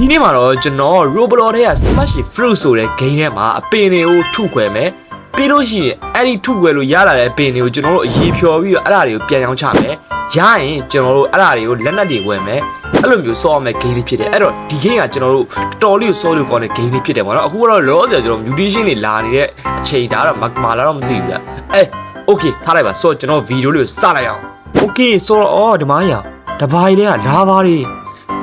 ဒီနေ့မှာတော့ကျွန်တော် Roblox ထဲက Smash Fruit ဆိုတဲ့ game ထဲမှာအပင်တွေကိုထုခွဲမယ်ပြီးလို့ရှိရင်အဲ့ဒီထုခွဲလို့ရလာတဲ့အပင်တွေကိုကျွန်တော်တို့အရေးဖြော်ပြီးတော့အဲ့ဒါတွေကိုပြန်ရောင်းချမယ်ရရင်ကျွန်တော်တို့အဲ့ဒါတွေကိုလက်နက်တွေဝယ်မယ်အဲ့လိုမျိုးစောရမယ့် game လေးဖြစ်တယ်အဲ့တော့ဒီ game ကကျွန်တော်တို့တော်တော်လေးကိုစောလို့ကောင်းတဲ့ game လေးဖြစ်တယ်ပေါ့နော်အခုကတော့လောဆယ်ကျွန်တော် mutation တွေလာနေတဲ့အချိန်ဒါတော့မမာလာတော့မသိဘူးဗျအဲ okay ထားလိုက်ပါဆိုတော့ကျွန်တော်ဗီဒီယိုလေးကိုစလိုက်အောင် okay ဆိုတော့အော်ဒီမှာရတဘာကြီးတွေကလာပါတွေ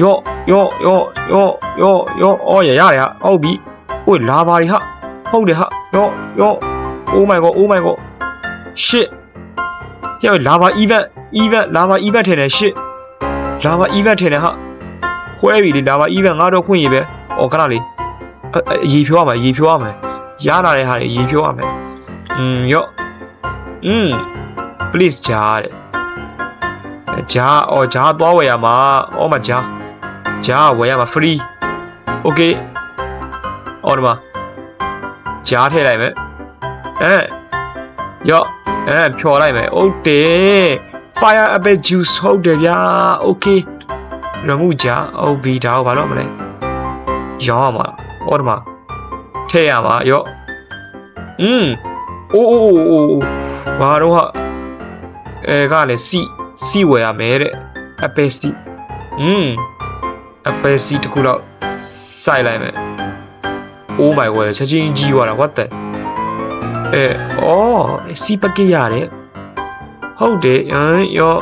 ယောယောယောယောယောယောအော်ရရတယ်ဟာဟုတ်ပြီဟိုလာပါရီဟာဟုတ်တယ်ဟာယောယော oh my god oh my god shit ဟဲ့လာပါ event event လာပါ event ထင်တယ် shit လာပါ event ထင်တယ်ဟာခွဲပြီလေလာပါ event ငါတော့ခွင့်ရပဲဩခဏလေးအအရေဖြိုးရမယ်ရေဖြိုးရမယ်ရလာတဲ့ဟာတွေရေဖြိုးရမယ်อืมယောอืม please ကြားတဲ့ဂျာအော်ဂျာသွားဝယ်ရမှာအော်မဂျာ ဂျာဝယ်ရမှာ free okay အော်ဒီမှာဂျာထည့်လိုက်မယ်အဲရော့အဲဖြော်လိုက်မယ်ဟုတ်တယ် fire apple juice ဟုတ်တယ်ဗျာ okay ရမှုဂျာဟုတ်ပြီဒါကိုဘာလို့မလဲရောင်းရမှာအော်ဒီမှာထည့်ရမှာရော့อืมအိုးအိုးအိုးအိုးဘာတော့ဟာအဲကလည်းစီစီဝယ်ရမယ်တဲ့ apple စီอืม အပယ်စီတစ်ခုတော့စိုက်လိုက်မယ်။ Oh my god ချက်ချင်းကြီးသွားတာ what the အဲအော်စီပကစ်ရတယ်။ဟုတ်တယ်အမ်ယော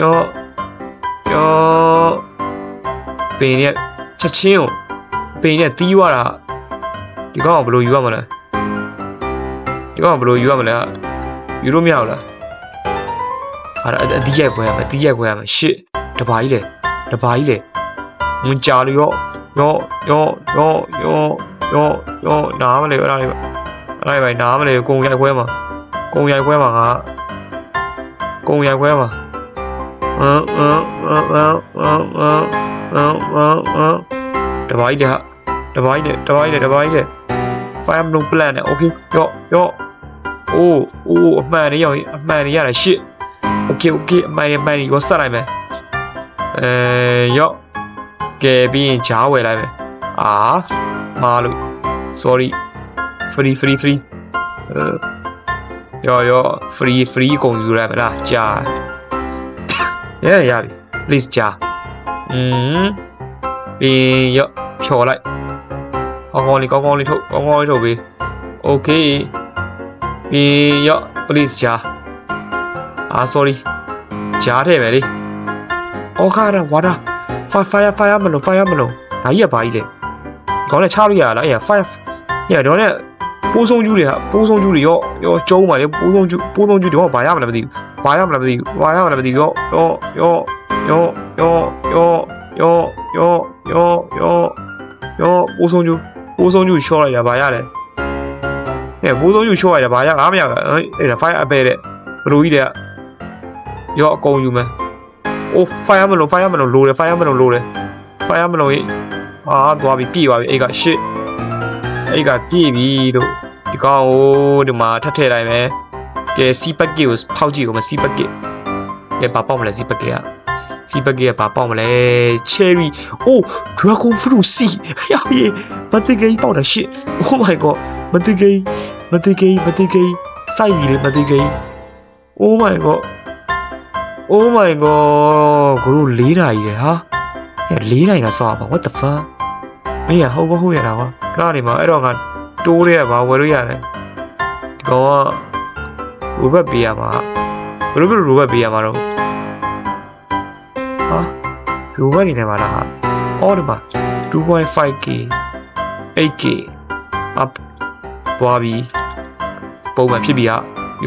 ယောယောပင်ရဲ့ချက်ချင်းကိုပင်နဲ့တီးသွားတာဒီကောင်ကဘယ်လိုယူရမလဲဒီကောင်ကဘယ်လိုယူရမလဲယူလို့မရဘူးလားဟာအတီးရိုက်ပွဲရမယ်တီးရိုက်ပွဲရမယ်ရှစ်တဘာကြီးလေတဘာကြီးလေ မကြာလို့ရောရောရောရောရောရောရောနားမလဲအဲ့ဒါလေးအဲ့ဒါပဲနားမလဲကုံရိုက်ခွဲမှာကုံရိုက်ခွဲမှာငါကုံရိုက်ခွဲမှာအမ်အမ်အမ်အမ်အမ်အမ်အမ်အမ်အမ်တပိုင်းတဲ့တပိုင်းတဲ့တပိုင်းတဲ့တပိုင်းတဲ့ fire blue plan နဲ့ okay ရောရောအိုးအိုးအမှန်လေးရောအမှန်လေးရတာ shit okay okay အမှန်လေးအမှန်လေးရောစလိုက်မယ်အဲရော ကဲပြီးရင်ဂျားဝယ်လိုက်မယ်အာမာလို့ sorry free free free အဲရောရော free free ကုန်ယူလိုက်မလားဂျားရရပြီ please ဂျားอืมပြီးရင်ရောဖြော်လိုက်ကောင်းကောင်းလေးကောင်းကောင်းလေးထုတ်ကောင်းကောင်းလေးထုတ်ပြီး okay ပြီးရင်ရော please ဂျားအာ sorry ဂျားထည့်မယ်လေအော်ခါရဝါဒါ fire fire fire မလို့ fire မလို့ဒါကြီးကဘာကြီးလဲခေါင်းနဲ့ချလို့ရလားအဲ့ fire ညတော့နဲ့ပိုးဆုံးကျူးတွေဟာပိုးဆုံးကျူးတွေရောရောကျုံးပါလေပိုးဆုံးကျူးပိုးဆုံးကျူးတွေဟောဘာရမလဲမသိဘူးဘာရမလဲမသိဘူးဘာရမလဲမသိဘူးရောရောရောရောရောရောရောရောရောရောရောပိုးဆုံးကျူးပိုးဆုံးကျူးချောလိုက်တာဘာရလဲအဲပိုးဆုံးကျူးချောလိုက်တာဘာရငါမရအဲ့ဒါ fire အပဲတဲ့ဘလူကြီးတဲ့ရောအကုန်ယူမယ် အိုး fire မလို့ fire မလို့လိုတယ် fire မလို့လိုတယ် fire မလို့ရေးအာသွားပြီပြည့်သွားပြီအဲ့က shit အဲ့ကပြည့်ပြီတို့ဒီကောင်ကိုဒီမှာထပ်ထည့်လိုက်မယ်ကဲစီပက်ကစ်ကိုဖောက်ကြည့်ဦးမစီပက်ကစ်ကဲဘာပေါက်မလဲစီပက်ကစ်ကစီပက်ကစ်ကဘာပေါက်မလဲ cherry အိုး dragon fruit စီရောက်ရေမတိကိပေါက်တာ shit oh my god မတိကိမတိကိမတိကိစိုက်ပြီလေမတိကိ oh my god Oh my god ကိုတို့လေးတာကြီးလေဟာဟဲ့လေးတာကြီးလားစောပါ what the fuck မင်းရဟုတ်မဟုတ်ရတာကွာခဏနေမှာအဲ့တော့ငါတိုးရဲပါဝယ်လို့ရတယ်ဒီကောင်ကရူဘတ်ပေးရမှာဘယ်လိုမျိုးရူဘတ်ပေးရမှာတော့ဟာရူဘတ်နေနေပါလားအော်ဒီမှာ 2.5k 8k up သွားပြီပုံမှန်ဖြစ်ပြီဟာ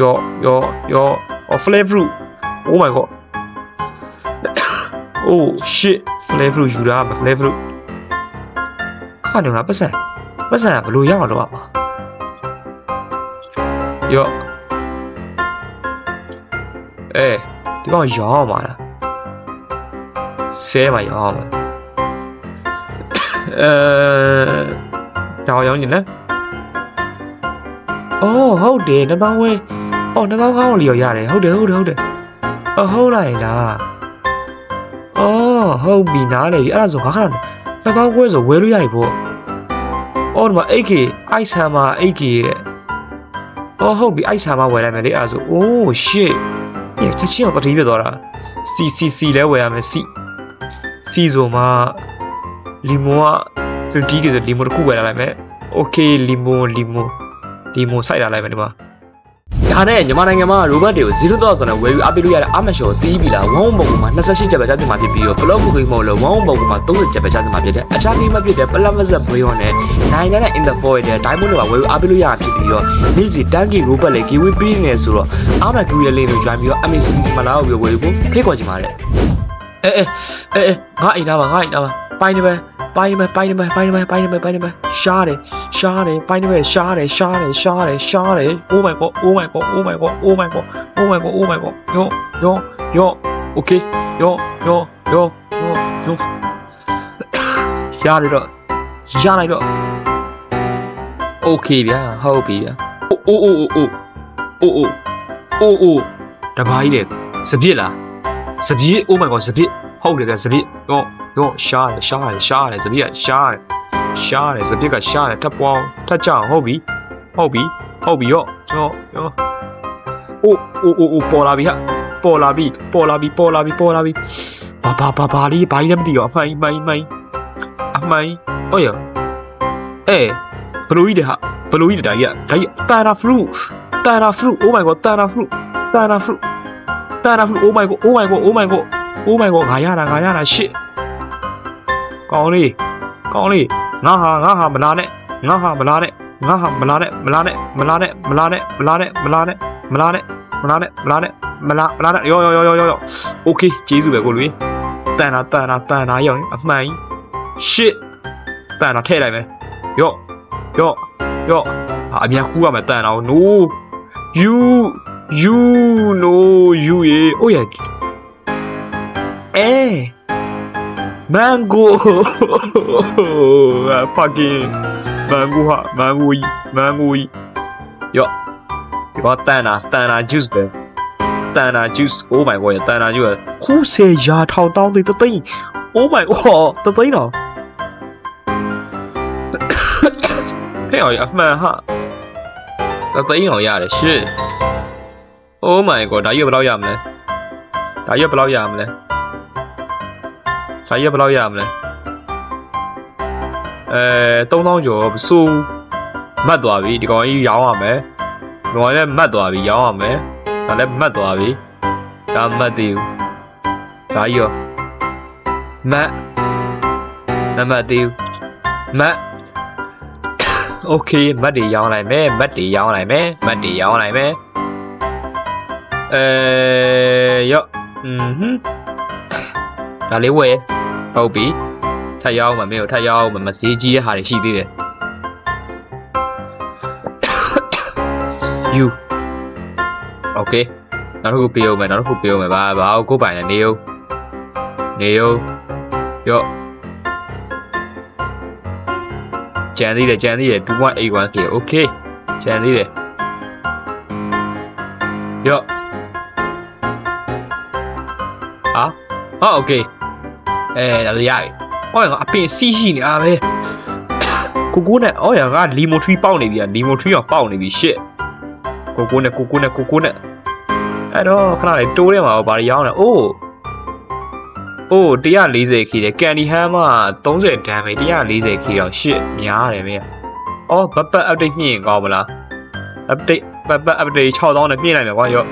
ရောရောရော off flavor Oh my god. oh shit. Flavor ယူတာမ flavor. ခါနေလားပတ်စံပတ်စံကဘလို့ရအောင်လုပ်ရမှာယောအေးဒီကောင်ရောင်းမှာလားဆဲမှာရောင်းမှာအဲတောင်းရောင်းနေလားအော်ဟုတ်တယ်နှစ်ပေါင်းဝဲအော်နှစ်ပေါင်းကောင်းလီရောရတယ်ဟုတ်တယ်ဟုတ်တယ်ဟုတ်တယ် အဟုတ်လိုက်လားအော်ဟုတ်ပြီနားလေပြီအဲ့ဒါဆိုခါခါ2000ခွဲဆိုဝယ်လို့ရပြီပေါ့အော်ဒီမှာ 8K အိုက်ဆာမှာ 8K တဲ့အော်ဟုတ်ပြီအိုက်ဆာမှာဝယ်လိုက်မယ်လေအဲ့ဒါဆိုအိုး shit ညချက်ချင်းတော့တတိပြသွားတာ C C C လဲဝယ်ရမယ် C C ဆိုမှလီမွန်က30ကဆိုလီမွန်တစ်ခုဝယ်လာလိုက်မယ် okay လီမွန်လီမွန်လီမွန်စိုက်လာလိုက်မယ်ဒီမှာ ဒါနဲ့မြန်မာနိုင်ငံမှာ robot တွေကို0တော့ဆိုတော့ဝယ်ယူအပ်ပေးလို့ရတဲ့ Amazon ကိုတီးပြီလားဝမ်ပုံမှာ28ကျပ်ပဲကြားတင်မှာဖြစ်ပြီးတော့ blog ကိုမဟုတ်လို့ဝမ်ပုံမှာ30ကျပ်ပဲကြားတင်မှာဖြစ်တယ်အခြားကိမဖြစ်တဲ့ Plamazat Brayon နဲ့နိုင်တဲ့ in the foil နဲ့ Diamond တွေပါဝယ်ယူအပ်ပေးလို့ရတာဖြစ်ပြီးတော့နေ့စီတန်းကီ robot လေး giveaway ပေးနေဆိုတော့ Amazon ကူရဲ့ link ကို join ပြီးတော့ Amazon စီမှာလာပြီးဝယ်ယူဖို့ဖိတ်ခေါ်ချင်ပါတယ်အဲအဲအဲအဲငါအိမ်သားပါငါအိမ်သားပါပိုင်းနေပဲ ပိုင်းမဲပိုင်းမဲပိုင်းမဲပိုင်းမဲပိုင်းမဲရှားတယ်ရှားတယ်ပိုင်းမဲရှားတယ်ရှားတယ်ရှားတယ်ရှားတယ် Oh my god Oh my god Oh my god Oh my god Oh my god Oh my god ယောယောယော Okay ယောယောယောယောယောရတယ်တော့ရလိုက်တော့ Okay ဗျာဟုတ်ပြီဗျာ Oh oh oh oh Oh oh Oh oh တဘာကြီးလေစပြစ်လားစပြစ် Oh my god စပြစ်ဟုတ်တယ်ဗျာစပြစ်ဟော 用 shine shine shine 这边 shine 个 shine 光它讲好比好比好比哟哟哟，呜呜呜呜波拉比哈波拉比波拉比波拉比波拉比，巴巴巴巴哩巴伊么地哟，麦麦麦。啊麦，哎呀，哎，不如伊的哈，不如伊的呀爷大爷，戴拉 flu 戴拉 flu，Oh my god，戴拉 flu 戴拉 flu 戴拉 flu，Oh my god，Oh my god，Oh my god，Oh my god，哎呀啦哎呀啦，shit。 ကောင်းလေးကောင်းလေးငါဟာငါဟာမလာနဲ့ငါဟာမလာနဲ့ငါဟာမလာနဲ့မလာနဲ့မလာနဲ့မလာနဲ့မလာနဲ့မလာနဲ့မလာနဲ့မလာနဲ့မလာနဲ့မလာမလာနဲ့ရောရောရောရောရော Okay ကျေးဇူးပဲကိုလူကြီးတန်တာတန်တာတန်တာရောက်နေအမှန်ကြီး shit တန်တာထည့်လိုက်မယ်ရော့ရော့ရော့အမြန်ကူရမယ်တန်တာ no you you no you ရေအိုးရအဲ mango fucking mango ဟာ mango ကြီး mango ကြီးရော့ဒီကတန်တာတန်တာ juice ပဲတန်တာ juice oh my god တန်တာ juice ခုစေရာထောင်တောင်းသိတသိန်း oh my god တသိန်းတော့ဟဲ့အမှန်ဟာတသိန်းအောင်ရတယ် shit oh my god ဒါရွက်ဘယ်လောက်ရမလဲဒါရွက်ဘယ်လောက်ရမလဲ ဒါရွက်ဘယ်လောက်ရမလဲအဲ3000ကျော်စိုးမတ်သွားပြီဒီကောင်ကြီးရောင်းရမယ်။ငေါ်လည်းမတ်သွားပြီရောင်းရမယ်။ဒါလည်းမတ်သွားပြီ။ဒါမတ်သေးဘူး။ဒါကြီးရောမတ်မမတ်သေးဘူး။မတ် Okay မတ်တွေရောင်းလိုက်မယ်။မတ်တွေရောင်းလိုက်မယ်။မတ်တွေရောင်းလိုက်မယ်။အဲရော့อืมဟွန်းဒါလေးဝယ် ဟုတ်ပြီ။ထပ်ရောင်းမှာမင်းတို့ထပ်ရောင်းမှာမစေးကြီးတဲ့ဟာတွေရှိသေးတယ်။ you okay နောက်တစ်ခုပေးအောင်မယ်နောက်တစ်ခုပေးအောင်မယ်ဘာဘာကိုကိုယ်ပိုင်လဲနေအောင်နေအောင်ရော့ကြံသေးတယ်ကြံသေးတယ် 2.81k okay ကြံသေးတယ်ရော့ဟာဟာ okay အဲဒါဆိုရပြီဟောငါအပင်စီးရှိနေအားပဲကိုကိုနဲ့အော်ရငါလီမိုထရီပေါက်နေပြီလီမိုထရီကပေါက်နေပြီ shit ကိုကိုနဲ့ကိုကိုနဲ့ကိုကိုနဲ့အဲ့တော့ခဏလေးတိုးထဲမှာဘာတွေရောင်းလဲအိုးအိုး140ခီတယ်ကန်ဒီဟမ်မှာ30ဒန်ပဲ140ခီတော့ရှစ်များတယ်မင်းအော်ဘတ်ဘတ် update မြင့်ရင်ကောင်းမလား update ဘတ်ဘတ် update 6000နဲ့မြင့်နိုင်တယ်ကွာရော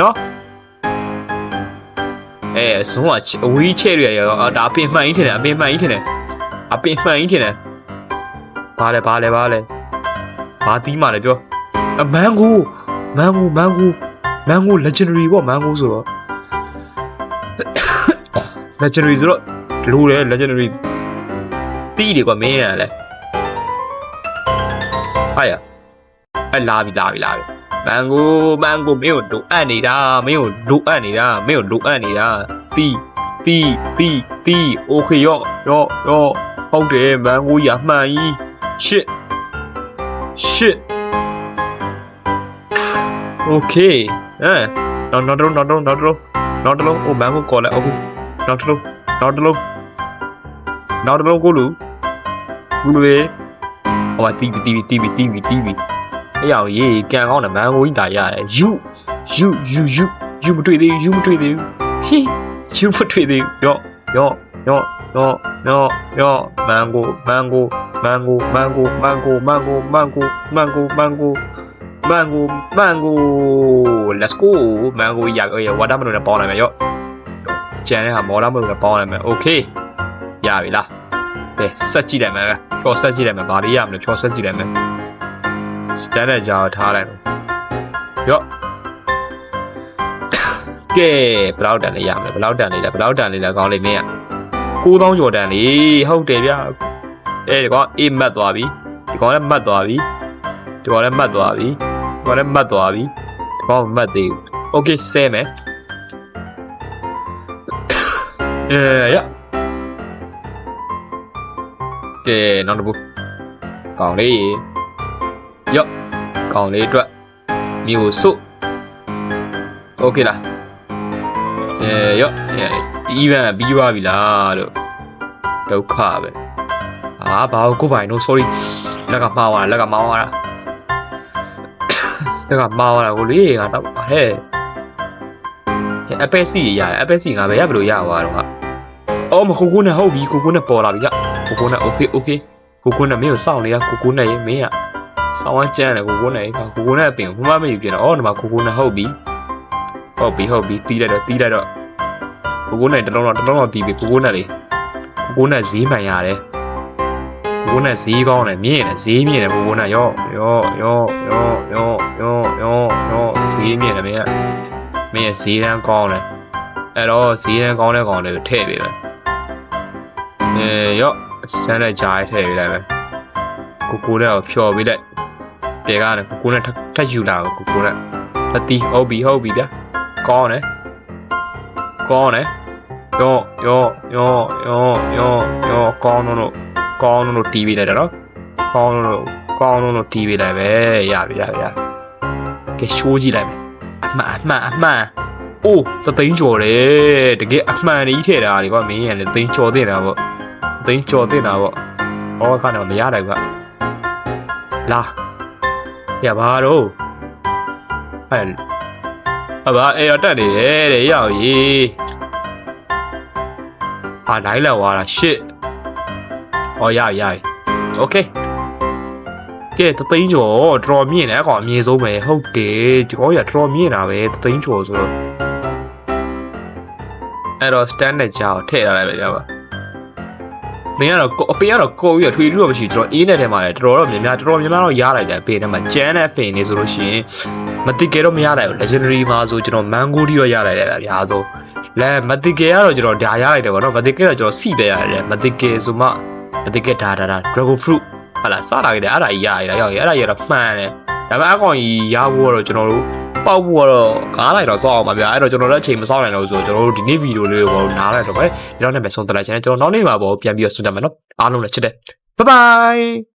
နော် အဲဇုံးကအဝေးချဲ့ရရရောဒါအပင်မှန်ကြီးထင်တယ်အပင်မှန်ကြီးထင်တယ်အပင်မှန်ကြီးထင်တယ်ဘာလဲဘာလဲဘာလဲဘာတီးမှလဲပြောအမန်ကိုမန်ကိုမန်ကိုမန်ကို legendary ပေါ့မန်ကိုဆိုတော့ legendary ဆိုတော့လိုတယ် legendary တီးတယ်ကွာမင်းရလဲဟာရအဲ့လာပြီလာပြီလာပြီ မန်ကိုမန်ကိုမင်းကိုလိုအပ်နေတာမင်းကိုလိုအပ်နေတာမင်းကိုလိုအပ်နေတာတီးတီးတီးတီးโอเคရော့ရော့ရော့ဟုတ်တယ်မန်ကိုရမှန်ကြီး shit shit Okay အဲနောက်နောက်တော့နောက်တော့နောက်တော့နောက်တော့အိုမန်ကိုခေါ်လိုက်အခုနောက်တော့နောက်တော့ နောက်တစ်လုံးကိုလူဘူးလေဟိုမှာတီးတီးတီးတီးတီးတီး အဲ့အောင်ရေးကန်ကောင်းတယ်မန်ကိုကြီးတာရတယ်ယူယူယူယူယူမတွေ့သေးဘူးယူမတွေ့သေးဘူးဟေးယူမတွေ့သေးဘူးရောရောရောရောရောရောမန်ကိုမန်ကိုမန်ကိုမန်ကိုမန်ကိုမန်ကိုမန်ကိုမန်ကိုမန်ကို mango mango let's go mango ရရဝါတာမလို့လည်းပေါင်းလိုက်မယ်ရော့ကျန်တဲ့ဟာမော်လာမလို့လည်းပေါင်းလိုက်မယ် okay ရပြီလားကဲဆက်ကြည့်လိုက်မယ်ဖြောဆက်ကြည့်လိုက်မယ်ဘာလေးရမလဲဖြောဆက်ကြည့်လိုက်မယ် standard ကြောင်ထားလိုက်ရော့ကဲဘယ်လောက်တန်လေးရမလဲဘယ်လောက်တန်လေးလဲဘယ်လောက်တန်လေးလဲကောင်းလေးမင်းอ่ะ9000ကျော်တန်လေးဟုတ်တယ်ဗျအဲဒီကောင်အေးမတ်သွားပြီဒီကောင်လည်းမတ်သွားပြီဒီကောင်လည်းမတ်သွားပြီ။ဘာလဲမှတ်သွားပြီ။ဒီကောင်မမှတ်သေးဘူး။ Okay ဆဲမယ်။အဲရ။ကဲနောက်တစ်ခု။ကောင်လေး။ရော့။ ကောင်လေးအတွက်မျိုးစု။ Okay လား။အဲရော့။ even ပြီးသွားပြီလားလို့ဒုက္ခပဲ။အာဘာကိုပိုင်တော့ sorry လက်ကမှားသွားတာလက်ကမှားသွားတာတကမာလာကိုလေငါတော့ဟဲ့အပက်စီရတယ်အပက်စီငါပဲရဘလို့ရသွားတော့ဟာအော်မကိုကိုနဲ့ဟုတ်ပြီကိုကိုနဲ့ပေါ်လာပြီကကိုကိုနဲ့ okay okay ကိုကိုနဲ့မင်းကိုစောင့်နေတာကိုကိုနဲ့ရေမင်းက စောင်းဝမ်းကျန်းတယ်ကိုကိုနဲ့ကိုကိုနဲ့အပင်ဘုမမယူပြတော့အော်ဒီမှာကိုကိုနဲ့ဟုတ်ပြီဟုတ်ပြီဟုတ်ပြီတီးလိုက်တော့တီးလိုက်တော့ကိုကိုနဲ့တလုံးတော့တလုံးတော့တီးပြီကိုကိုနဲ့လေကိုကိုနဲ့ဈေးမှန်ရတယ်ကိုနဲ့ဈေးကောင်းတယ်မြင့်တယ်ဈေးမြင့်တယ်ကိုကိုနဲ့ရောရောရောရောရောရောရောရောဈေးမြင့်တယ်မင်းကမင်းရဲ့ဈေးတန်းကောင်းတယ်အဲ့တော့ဈေးတန်းကောင်းတဲ့ကောင်လေးကိုထည့်ပေးမယ်အဲရောစမ်းတဲ့ဂျားထည့်ပေးလိုက်မယ်ကိုကိုနဲ့ကိုဖြော်ပေးလိုက် ပြေကားတယ်ကိုကိုနဲ့ထက်ယူလာကိုကိုနဲ့တတိဟုတ်ပြီဟုတ်ပြီဗျာကောင်းတယ်ကောင်းတယ်ရောရောရောရောရောရောကောင်းတော့ကောင်းလို့တီးပေးလိုက်တာနော်ကောင်းလို့ကောင်းလို့တီးပေးလိုက်ပဲရပြီရပြီရကဲရှိုးကြည့်လိုက်မယ်အမှန်အမှန်အမှန်အိုးတသိန်းကျော်တယ်တကယ်အမှန်ကြီးထည့်တာလေကွာမင်းရလေသိန်းကျော်တင်တာပေါ့သိန်းကျော်တင်တာပေါ့ဟောခါတော့မရနိုင်ကွာလာ ရပါတော့အဲ့အဘာအဲ့တော့တက်နေတယ်တဲ့ရောက်ရေးဟာနိုင်လာသွားတာ shit ဟောရပြီရပြီโอเคကဲတသိန်းကျော်တော်မြင့်တယ်ကောင်အမြင့်ဆုံးပဲဟုတ်တယ်ဒီကောင်ရတော်မြင့်တာပဲတသိန်းကျော်ဆိုတော့အဲ့တော့ standard ကြောင်ထည့်ထားလိုက်ပဲကြပါ မင်းကတော့ကိုအပင်ကတော့ကိုကြီးရထွေထူးတော့မရှိကျွန်တော်အေးနဲ့ထဲမှာလည်းတော်တော်များများတော်တော်များများတော့ရလိုက်တယ်အပင်ထဲမှာကျန်းတဲ့ပင်နေဆိုလို့ရှိရင်မတိကေတော့မရလိုက်ဘူး legendary မှာဆိုကျွန်တော် mango တီတော့ရလိုက်တယ်ဗျာအများဆုံးလဲမတိကေကတော့ကျွန်တော်ဒါရလိုက်တယ်ဗောနော်မတိကေတော့ကျွန်တော်စီပဲရတယ်မတိကေဆိုမှအတကယ်ဒါဒါဒါ dragon fruit ဟာလာစားလာကြတယ်အဲ့ဒါကြီးရရရောက်ရအဲ့ဒါကြီးတော့မှန်တယ်ဒါပေမဲ့အကောင်ကြီးရဖို့တော့ကျွန်တော်တို့ ပေါက်ဖို့တော့ကားလိုက်တော့စောက်အောင်ပါဗျာအဲ့တော့ကျွန်တော်တို့အချိန်မစောက်နိုင်တော့ဆိုတော့ကျွန်တော်တို့ဒီနေ့ဗီဒီယိုလေးကိုပေါ့နားလိုက်တော့ပဲဒီတော့နဲ့ပဲဆုံးတက်လိုက်ချင်တယ်ကျွန်တော်နောက်နေ့မှာပေါ့ပြန်ပြီးတော့ဆွတ်တက်မယ်နော်အားလုံးလည်းချစ်တယ် bye bye